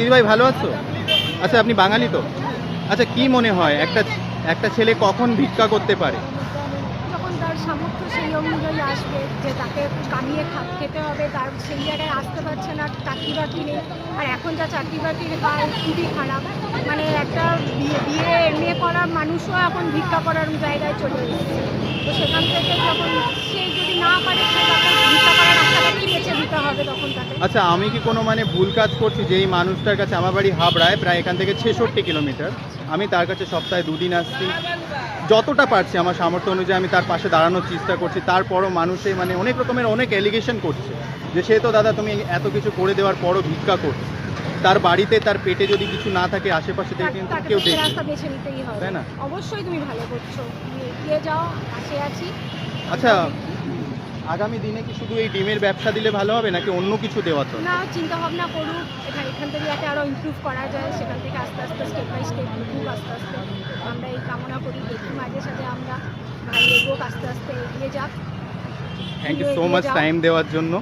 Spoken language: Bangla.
দিদিভাই ভালো আছো? আচ্ছা আপনি বাঙালি তো। আচ্ছা কি মনে হয়, একটা একটা ছেলে কখন ভিক্ষা করতে পারে? তার সামর্থ্য সেই অনুযায়ী আসবে যে তাকে কামিয়ে খেতে হবে, তার সেই জায়গায় আসতে পারছে না নেই, আর এখন যা খুবই খারাপ। মানে একটা বিয়ে এমএ করা মানুষও এখন ভিক্ষা করার জায়গায় চলে এসেছে। তো সেখান থেকে যখন সে যদি না পারে রাস্তাটাকেই হবে তখন তাকে। আচ্ছা আমি কি কোনো মানে ভুল কাজ করছি? যে এই মানুষটার কাছে আমার বাড়ি হাবড়ায় প্রায় এখান থেকে ছেষট্টি কিলোমিটার। আমি তার কাছে সপ্তাহে দুদিন আসছি। যতটা পারছি আমার সামর্থ্য অনুযায়ী আমি তার পাশে দাঁড়ানোর চেষ্টা করছি। তারপরও মানুষে মানে অনেক রকমের অনেক অ্যালিগেশন করছে যে সে তো দাদা তুমি এত কিছু করে দেওয়ার পরও ভিক্ষা করছ। তার বাড়িতে তার পেটে যদি কিছু না থাকে আশেপাশে থেকে কিন্তু কেউ দেখবে রাস্তা বেছে নিতেই হবে। তাই না? অবশ্যই তুমি ভালো করছ। এগিয়ে যাও পাশে আছি। আচ্ছা আগামী দিনে কি শুধু এই ডিমের ব্যবসা দিলে ভালো হবে নাকি অন্য কিছু দেওয়া তো না চিন্তা ভাবনা করুক এখান এখান থেকে যাতে আরও ইমপ্রুভ করা যায় সেখান থেকে আস্তে আস্তে স্টেপ বাই স্টেপ ইমপ্রুভ আস্তে আস্তে আমরা এই কামনা করি। দেখি মাঝে সাথে আমরা ভালো এগোক আস্তে আস্তে এগিয়ে যাক। Thank you so much time দেওয়ার জন্য।